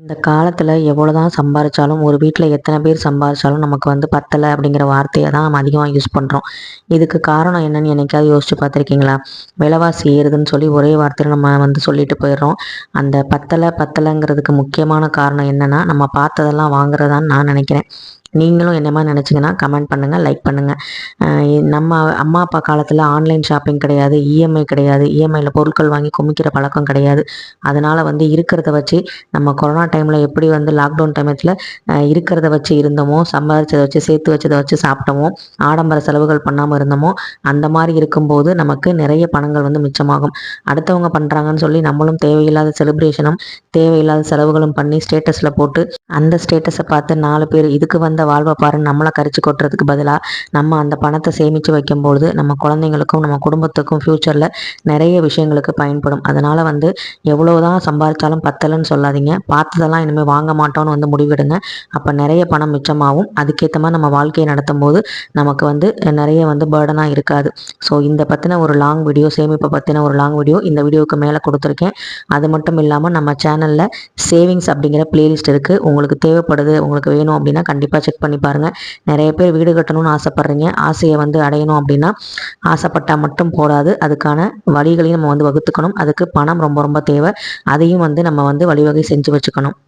இந்த காலத்தில் எவ்வளோ தான் சம்பாரித்தாலும் ஒரு வீட்டில் எத்தனை பேர் சம்பாரித்தாலும் நமக்கு வந்து பத்தலை அப்படிங்கிற வார்த்தையை தான் நம்ம அதிகமாக யூஸ் பண்ணுறோம் இதுக்கு காரணம் என்னன்னு என்னைக்காவது யோசிச்சு பார்த்துருக்கீங்களா? விலைவாசி ஏறுதுன்னு சொல்லி ஒரே வார்த்தையில் நம்ம வந்து சொல்லிட்டு போயிடுறோம். அந்த பத்தலை பத்தலைங்கிறதுக்கு முக்கியமான காரணம் என்னென்னா நம்ம பார்த்ததெல்லாம் வாங்குறதான்னு நான் நினைக்கிறேன். நீங்களும் என்ன மாதிரி நினச்சிங்கன்னா கமெண்ட் பண்ணுங்கள் லைக் பண்ணுங்கள் நம்ம அம்மா அப்பா காலத்தில் ஆன்லைன் ஷாப்பிங் கிடையாது இஎம்ஐ கிடையாது. இஎம்ஐயில் பொருட்கள் வாங்கி குமிக்கிற பழக்கம் கிடையாது. அதனால் வந்து இருக்கிறத வச்சு நம்ம கொரோனா டைமில் எப்படி வந்து லாக்டவுன் டைமத்தில் இருக்கிறத வச்சு இருந்தோமோ சம்பாதிச்சதை வச்சு சேர்த்து வச்சதை வச்சு சாப்பிட்டோமோ ஆடம்பர செலவுகள் பண்ணாமல் இருந்தோமோ அந்த மாதிரி இருக்கும்போது நமக்கு நிறைய பணங்கள் வந்து மிச்சமாகும். அடுத்தவங்க பண்ணுறாங்கன்னு சொல்லி நம்மளும் தேவையில்லாத செலிப்ரேஷனும் தேவையில்லாத செலவுகளும் பண்ணி ஸ்டேட்டஸில் போட்டு அந்த ஸ்டேட்டஸை பார்த்து நாலு பேர் இதுக்கு வந்த வாழ்வை பாருன்னு நம்மளை கரிச்சு கொட்டுறதுக்கு பதிலாக நம்ம அந்த பணத்தை சேமித்து வைக்கும்பொழுது நம்ம குழந்தைங்களுக்கும் நம்ம குடும்பத்துக்கும் ஃப்யூச்சரில் நிறைய விஷயங்களுக்கு பயன்படும். அதனால் வந்து எவ்வளோ தான் சம்பாதிச்சாலும் பத்தலைன்னு சொல்லாதீங்க. பார்த்ததெல்லாம் இனிமேல் வாங்க மாட்டோம்னு வந்து முடிவெடுங்க. அப்போ நிறைய பணம் மிச்சமாகும். அதுக்கேற்ற மாதிரி நம்ம வாழ்க்கையை நடத்தும் போது நமக்கு வந்து நிறைய வந்து பேர்டனாக இருக்காது. ஸோ இந்த பற்றின ஒரு லாங் வீடியோ சேமிப்பை பற்றின ஒரு லாங் வீடியோ இந்த வீடியோவுக்கு மேலே கொடுத்துருக்கேன். அது மட்டும் இல்லாமல் நம்ம சேனலில் சேவிங்ஸ் அப்படிங்கிற பிளேலிஸ்ட் இருக்குது உங்களுக்கு தேவைப்படுது உங்களுக்கு வேணும் அப்படின்னா கண்டிப்பாக செக் பண்ணி பாருங்கள் நிறைய பேர் வீடு கட்டணும்னு ஆசைப்பட்றீங்க. ஆசையை வந்து அடையணும் அப்படின்னா ஆசைப்பட்டால் மட்டும் போடாது அதுக்கான வழிகளையும் நம்ம வந்து வகுத்துக்கணும். அதுக்கு பணம் ரொம்ப ரொம்ப தேவை. அதையும் வந்து நம்ம வந்து வழிவகை செஞ்சு வச்சுக்கணும்.